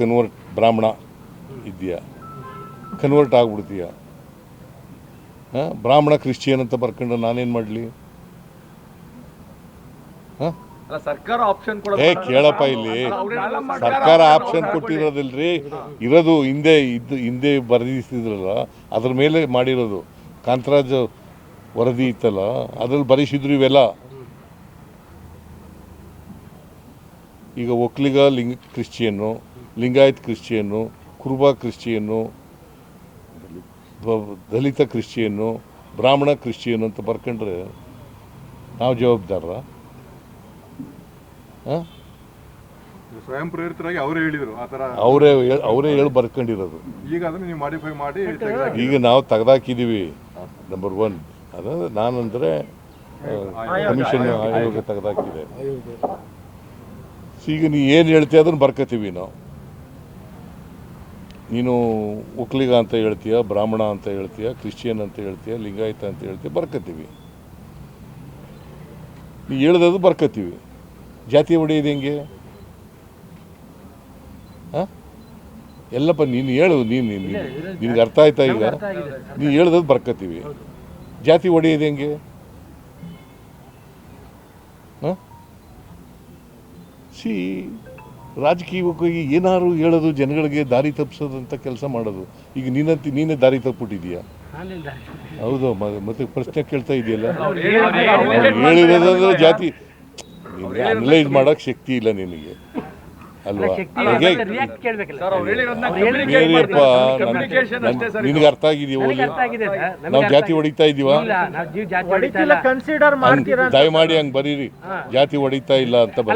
Convert ಬ್ರಾಹ್ಮಣ ಇದೆಯಾ convert ಆಗ್ಬಿಡ್ತೀಯ. ಹಾಂ? ಬ್ರಾಹ್ಮಣ ಕ್ರಿಶ್ಚಿಯನ್ ಅಂತ ಬರ್ಕೊಂಡು ನಾನೇನು ಮಾಡಲಿ? ಏ ಕೇಳಪ್ಪ ಇಲ್ಲಿ. ಸರ್ಕಾರ ಆಪ್ಷನ್ ಕೊಟ್ಟಿರೋದಿಲ್ರಿ. ಇರೋದು ಹಿಂದೆ ಇದ್ದು ಹಿಂದೆ ಬರೆದಿಸಿದ್ರಲ್ಲ ಅದ್ರ ಮೇಲೆ ಮಾಡಿರೋದು. ಕಾಂತರಾಜ್ ವರದಿ ಇತ್ತಲ್ಲ ಅದ್ರಲ್ಲಿ ಬರೆಸಿದ್ರು ಇವೆಲ್ಲ. ಈಗ ಒಕ್ಲಿಗ ಲಿಂಗ ಕ್ರಿಶ್ಚಿಯನ್ನು ಲಿಂಗಾಯತ್ ಕ್ರಿಶ್ಚಿಯನ್ನು ಕುರುಬ ಕ್ರಿಶ್ಚಿಯನ್ನು ದಲಿತ ಕ್ರಿಶ್ಚಿಯನ್ನು ಬ್ರಾಹ್ಮಣ ಕ್ರಿಶ್ಚಿಯನ್ ಅಂತ ಬರ್ಕೊಂಡ್ರೆ ನಾವು ಜವಾಬ್ದಾರ ಹಾಂ ಸ್ವಯಂ ಪ್ರೇರಿತರಾಗಿ ಅವರೇ ಹೇಳಿದರು ಆ ಅವರೇ ಅವರೇ ಹೇಳಿ ಬರ್ಕೊಂಡಿರೋದು. ಈಗ ಅದನ್ನು ನೀವು ಮಾಡಿಫೈ ಮಾಡಿ ತೆಗ್ದಾಕಿ. ಈಗ ನಾವು ತೆಗೆದಾಕಿದ್ದೀವಿ ನಂಬರ್ ಒನ್ ಅದು ನಾನಂದರೆ ಕಮಿಷನ್ ಆಯೋಗ ತೆಗೆದಾಕಿದೆ. ಈಗ ನೀ ಏನು ಹೇಳ್ತೀಯ ಅದನ್ನು ಬರ್ಕೋತೀವಿ ನಾವು. ನೀನು ಒಕ್ಲಿಗ ಅಂತ ಹೇಳ್ತೀಯ ಬ್ರಾಹ್ಮಣ ಅಂತ ಹೇಳ್ತೀಯ ಕ್ರಿಶ್ಚಿಯನ್ ಅಂತ ಹೇಳ್ತೀಯ ಲಿಂಗಾಯತ ಅಂತ ಹೇಳ್ತೀಯ ಬರ್ಕೋತೀವಿ. ನೀ ಹೇಳ್ದದು ಬರ್ಕತ್ತೀವಿ ಜಾತಿ ಹೊಡೆಯೋದು ಹೆಂಗೆ? ಹಾಂ? ಎಲ್ಲಪ್ಪ ನೀನು ಹೇಳು ನೀನು ನಿನಗೆ ಅರ್ಥ ಆಯ್ತಾ ಈಗ ನೀ ಹೇಳ್ದದು ಬರ್ಕತ್ತೀವಿ ಜಾತಿ ಹೊಡೆಯೋದು ಹೆಂಗೆ? ಹಾಂ? ಸಿ ರಾಜಕೀಯಕ್ಕೆ ಹೋಗಿ ಏನಾದ್ರು ಹೇಳೋದು ಜನಗಳಿಗೆ ದಾರಿ ತಪ್ಪಿಸೋದಂತ ಕೆಲಸ ಮಾಡೋದು. ಈಗ ನೀನಂತ ನೀನೇ ದಾರಿ ತಪ್ಪಿಟ್ಟಿದೀಯ ಹೌದು ಮತ್ತೆ ಪ್ರಶ್ನೆ ಕೇಳ್ತಾ ಇದೆಯಲ್ಲ? ಹೇಳಿರೋದಂದ್ರೆ ಜಾತಿ ನಿನಗೆ ಅನಲೈಸ್ ಮಾಡೋಕ್ಕೆ ಶಕ್ತಿ ಇಲ್ಲ ನಿನಗೆ. ಅಲ್ವಾ? ಹೇಗೆ ರಿಯಾಕ್ಟ್ ಕೇಳ್ಬೇಕಲ್ಲ. ಸರ್ ಅವ್ರು ಹೇಳಿರೋದನ್ನ ಅವ್ರು ಬೇರೆಯಪ್ಪ ಅಷ್ಟೇ ಸರ್ ಇದು. ನಿನಗೆ ಅರ್ಥ ಆಗಿದೆಯಾ ನನಗೆ ಅರ್ಥ ಆಗಿದೆ ಸರ್ ನಾವು ಜಾತಿ. ಹೊಡಿತಾ ಇದೀವ? ಇಲ್ಲ ನಾವು ಜೀವ ಜಾತಿ ಹೊಡಿತಾ ಇಲ್ಲ. ಕನ್ಸಿಡರ್ ಹಂಗ್ ದಯಮಾಡಿ ಹಂಗೆ ಬರೀರಿ. ಜಾತಿ ಹೊಡಿತಾ ಇಲ್ಲ ಅಂತ ಬಟ್